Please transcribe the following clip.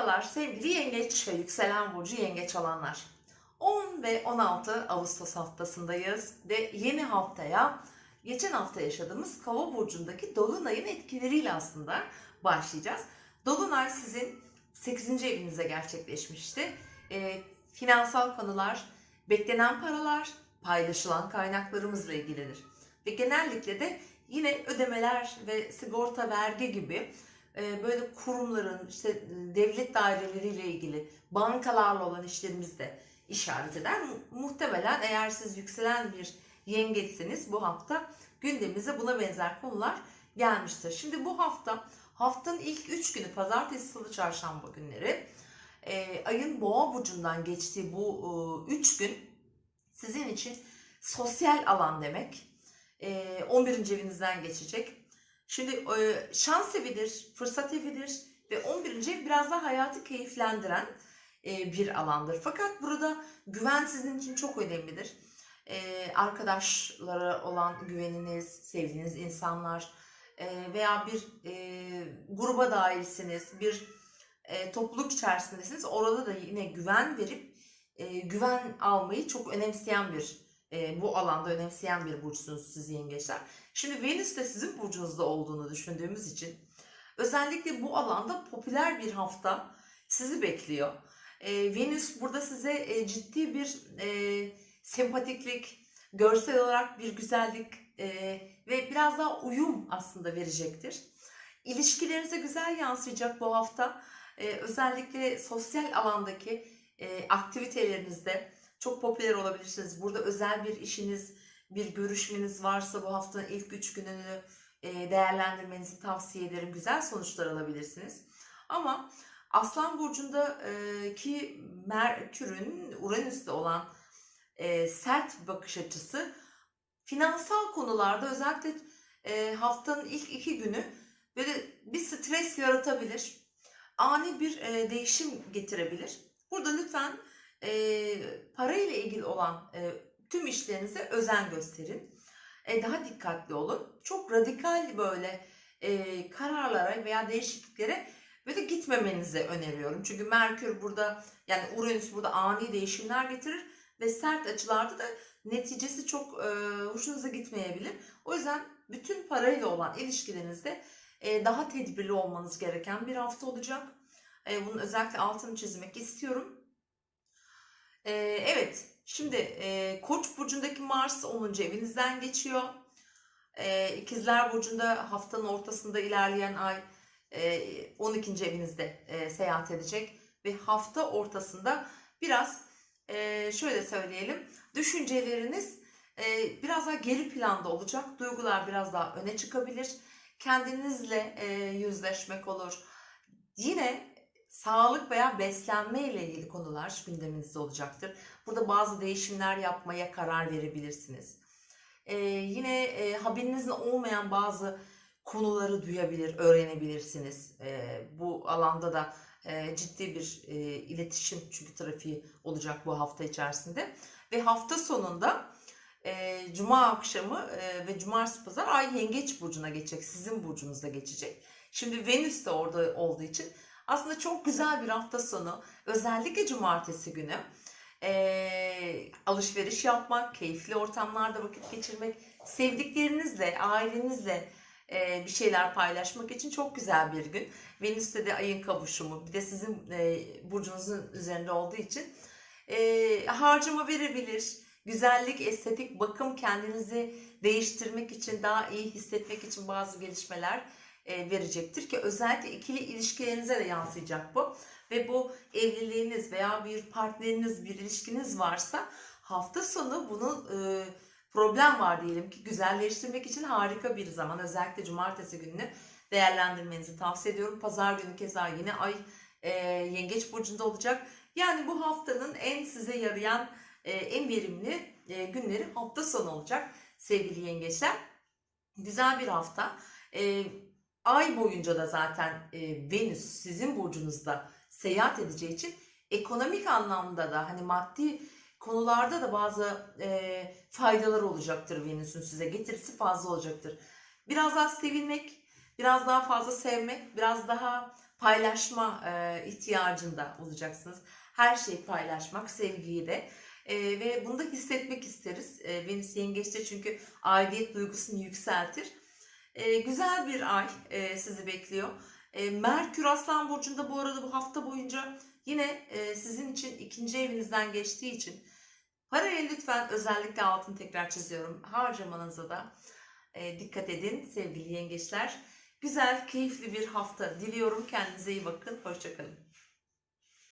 Merhabalar sevgili yengeç ve yükselen burcu yengeç olanlar. 10 ve 16 Ağustos haftasındayız ve yeni haftaya geçen hafta yaşadığımız Kova burcundaki dolunayın etkileriyle aslında başlayacağız. Dolunay sizin 8. evinize gerçekleşmişti. Ee, finansal konular, beklenen paralar, paylaşılan kaynaklarımızla ilgilidir. Ve genellikle de yine ödemeler ve sigorta vergi gibi e, böyle kurumların işte e, devlet daireleriyle ilgili bankalarla olan işlerimizde işaret eder. Mu- Muhtemelen eğer siz yükselen bir yengeçseniz bu hafta gündemimize buna benzer konular gelmiştir. Şimdi bu hafta haftanın ilk 3 günü pazartesi, salı, çarşamba günleri e, ayın boğa burcundan geçtiği bu 3 gün sizin için sosyal alan demek. E, 11. evinizden geçecek. Şimdi e, şans evidir, fırsat evidir ve 11. ev biraz daha hayatı keyiflendiren e, bir alandır. Fakat burada güven sizin için çok önemlidir. E, arkadaşlara olan güveniniz, sevdiğiniz insanlar veya bir gruba dahilsiniz, bir topluluk içerisindesiniz. Orada da yine güven verip güven almayı çok önemseyen bir, e, bu alanda önemseyen bir burçsunuz siz yengeçler. Şimdi Venüs de sizin burcunuzda olduğunu düşündüğümüz için özellikle bu alanda popüler bir hafta sizi bekliyor. Ee, Venüs burada size e, ciddi bir e, sempatiklik, görsel olarak bir güzellik e, ve biraz daha uyum aslında verecektir. İlişkilerinize güzel yansıyacak bu hafta. Ee, özellikle sosyal alandaki e, aktivitelerinizde çok popüler olabilirsiniz. Burada özel bir işiniz, bir görüşmeniz varsa bu haftanın ilk üç gününü e, değerlendirmenizi tavsiye ederim. Güzel sonuçlar alabilirsiniz. Ama Aslan Burcu'ndaki Merkür'ün Uranüs'te olan e, sert bakış açısı finansal konularda özellikle e, haftanın ilk iki günü böyle bir stres yaratabilir. Ani bir e, değişim getirebilir. Burada lütfen e, parayla ilgili olan e, tüm işlerinize özen gösterin. E, daha dikkatli olun. Çok radikal böyle e, kararlara veya değişikliklere böyle gitmemenizi öneriyorum. Çünkü Merkür burada yani Uranüs burada ani değişimler getirir ve sert açılarda da neticesi çok e, hoşunuza gitmeyebilir. O yüzden bütün parayla olan ilişkilerinizde e, daha tedbirli olmanız gereken bir hafta olacak. E, bunun özellikle altını çizmek istiyorum. E, evet, Şimdi e, Koç burcundaki Mars 10. evinizden geçiyor. E, İkizler burcunda haftanın ortasında ilerleyen ay e, 12. evinizde e, seyahat edecek ve hafta ortasında biraz e, şöyle söyleyelim düşünceleriniz e, biraz daha geri planda olacak. Duygular biraz daha öne çıkabilir. Kendinizle e, yüzleşmek olur. Yine sağlık veya beslenme ile ilgili konular gündeminizde olacaktır. Burada bazı değişimler yapmaya karar verebilirsiniz. Ee, yine e, haberinizin olmayan bazı konuları duyabilir, öğrenebilirsiniz. Ee, bu alanda da e, ciddi bir e, iletişim çünkü trafiği olacak bu hafta içerisinde. Ve hafta sonunda e, Cuma akşamı e, ve Cumartesi Pazar Ay Yengeç Burcu'na geçecek. Sizin burcunuzda geçecek. Şimdi Venüs de orada olduğu için aslında çok güzel bir hafta sonu. Özellikle cumartesi günü eee, alışveriş yapmak, keyifli ortamlarda vakit geçirmek, sevdiklerinizle, ailenizle eee, bir şeyler paylaşmak için çok güzel bir gün. Venüs'te de ayın kavuşumu, bir de sizin eee, burcunuzun üzerinde olduğu için eee, harcama verebilir. Güzellik, estetik, bakım kendinizi değiştirmek için, daha iyi hissetmek için bazı gelişmeler e, verecektir ki özellikle ikili ilişkilerinize de yansıyacak bu. Ve bu evliliğiniz veya bir partneriniz, bir ilişkiniz varsa hafta sonu bunu e, problem var diyelim ki güzelleştirmek için harika bir zaman. Özellikle cumartesi gününü değerlendirmenizi tavsiye ediyorum. Pazar günü keza yine ay e, yengeç burcunda olacak. Yani bu haftanın en size yarayan, e, en verimli e, günleri hafta sonu olacak sevgili yengeçler. Güzel bir hafta. E, ay boyunca da zaten e, Venüs sizin burcunuzda seyahat edeceği için ekonomik anlamda da hani maddi konularda da bazı e, faydalar olacaktır Venüs'ün size getirisi fazla olacaktır. Biraz daha sevilmek, biraz daha fazla sevmek, biraz daha paylaşma e, ihtiyacında olacaksınız. Her şeyi paylaşmak, sevgiyi de E, ve bunu da hissetmek isteriz. E, Venüs Yengeç'te çünkü aidiyet duygusunu yükseltir. E, güzel bir ay e, sizi bekliyor. E, Merkür Aslan Burcu'nda bu arada bu hafta boyunca yine e, sizin için ikinci evinizden geçtiği için paraya lütfen özellikle altını tekrar çiziyorum. Harcamanıza da e, dikkat edin sevgili yengeçler. Güzel, keyifli bir hafta diliyorum. Kendinize iyi bakın. Hoşçakalın.